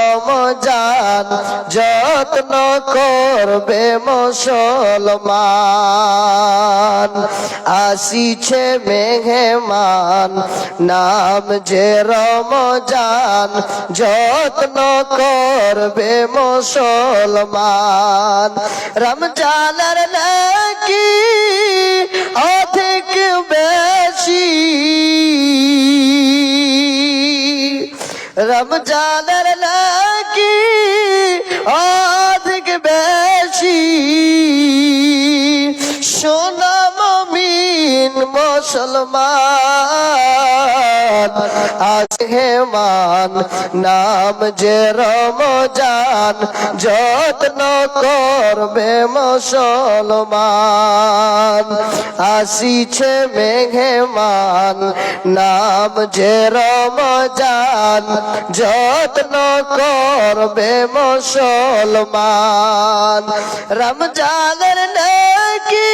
রমজান যত্ন করবে মুসলমান। আসিছে মেহমান নাম যে রমজান যত্ন করবে মুসলমান। রমজানের নাকি রমজানের নাকি অধিক বেশি? সোনাম মিন মুসলমান আজ হেমান নাম যে রমজান, যত্ন করবে মুসলমান। আসিছে মেঘেমান, নাম যে রমজান, যত্ন করবে মুসলমান। রমজানের নাকি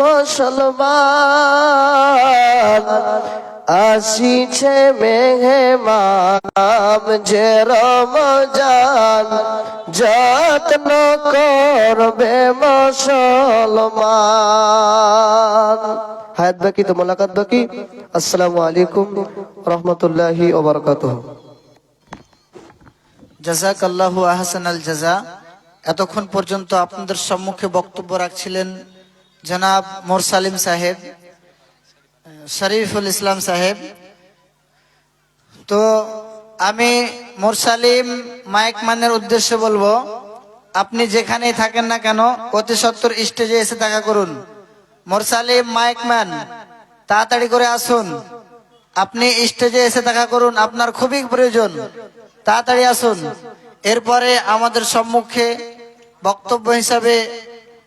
মুসলমান, আসিছে মেঘেমান যে রমজান, যত্ন করবে মুসলমান। হায়াত বাকি তো মোলাকাত বাকি। আসসালামু আলাইকুম রহমতুল্লাহি ওবরকাতুহ জাজাক আল্লাহু আহসান আল জাজা। এতক্ষণ পর্যন্ত আপনাদের সম্মুখে বক্তব্য রাখছিলেন জনাব মোর সালিম সাহেব, শরীফুল ইসলাম সাহেব। তো আমি মোর সালিম মাইক মানের উদ্দেশ্য বলব, আপনি যেখানেই থাকেন না কেন, অতি সত্তর স্টেজে এসে দেখা করুন। মোর সালিম মাইক ম্যান, তাড়াতাড়ি করে আসুন। আপনি স্টেজে এসে দেখা করুন, আপনার খুবই প্রয়োজন। তাড়াতাড়ি আসুন। এরপরে আমাদের সম্মুখে বক্তব্য হিসাবে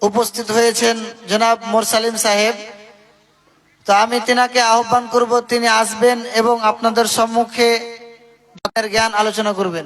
উপস্থিত হয়েছেন জনাব মোরসালিম সাহেব। তো আমি তিনাকে আহ্বান করব, তিনি আসবেন এবং আপনাদের সম্মুখে জ্ঞান আলোচনা করবেন।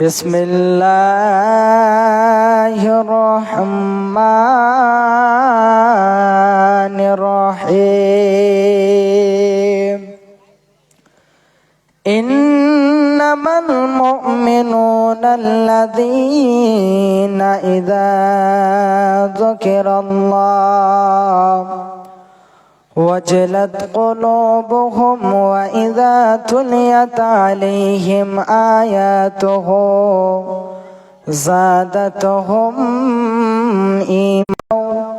بسم الله الرحمن الرحيم. إنما المؤمنون الذين إذا ذكر الله وجلت قلوبهم وإذا تليت عليهم آياته زادتهم إيمانا